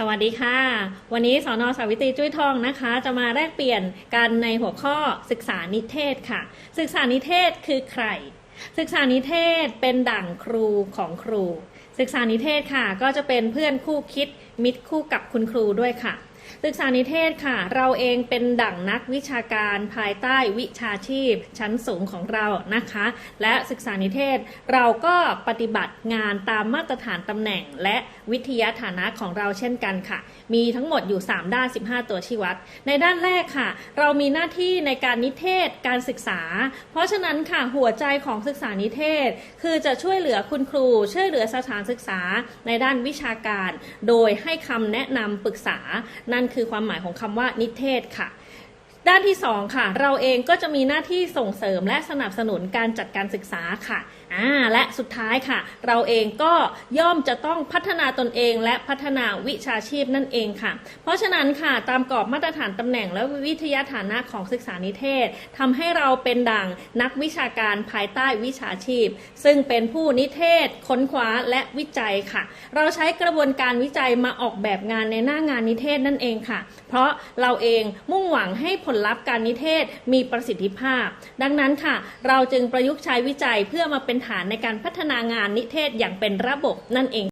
สวัสดีค่ะ วันนี้สอนอสาวิตรีจุ้ยทองนะคะ จะมาแลกเปลี่ยนกันในหัวข้อศึกษานิเทศค่ะ ศึกษานิเทศคือใคร ศึกษานิเทศเป็นดั่งครูของครู ศึกษานิเทศค่ะ ก็จะเป็นเพื่อนคู่คิดมิตรคู่กับคุณครูด้วยค่ะ ศึกษานิเทศค่ะ เราเองเป็นดั่งนักวิชาการภายใต้วิชาชีพ ชั้นสูงของเรานะคะ และศึกษานิเทศเราก็ปฏิบัติงานตามมาตรฐานตำแหน่ง และวิทยาฐานะของเราเช่นกันค่ะ มีทั้งหมดอยู่ 3 ด้าน 15 ตัวชี้วัด ในด้านแรกค่ะ เรามีหน้าที่ในการนิเทศการศึกษา เพราะฉะนั้นค่ะหัวใจของศึกษานิเทศ คือจะช่วยเหลือคุณครู ช่วยเหลือสถานศึกษาในด้านวิชาการ โดยให้คำแนะนำปรึกษานั่นคือความหมายของคำว่านิเทศค่ะ ด้านที่ 2 ค่ะ เราเองก็จะมีหน้าที่ส่งเสริมและสนับสนุนการจัดการศึกษาค่ะอ่าและสุดท้ายค่ะ เราเองก็ย่อมจะต้องพัฒนาตนเองและพัฒนาวิชาชีพนั่นเองค่ะ เพราะฉะนั้นค่ะตามกรอบมาตรฐานตำแหน่งและวิทยาฐานะของศึกษานิเทศทำให้เราเป็นดังนักวิชาการภายใต้วิชาชีพ ซึ่งเป็นผู้นิเทศ ค้นคว้าและวิจัยค่ะ เราใช้กระบวนการวิจัยมาออกแบบงานในหน้างานนิเทศนั่นเองค่ะ เพราะเราเองมุ่งหวังให้ผลลัพธ์การนิเทศมีประสิทธิภาพ ดังนั้นค่ะ เราจึงประยุกต์ใช้วิจัยเพื่อมาเป็นฐานในการพัฒนางานนิเทศอย่างเป็นระบบนั่นเอง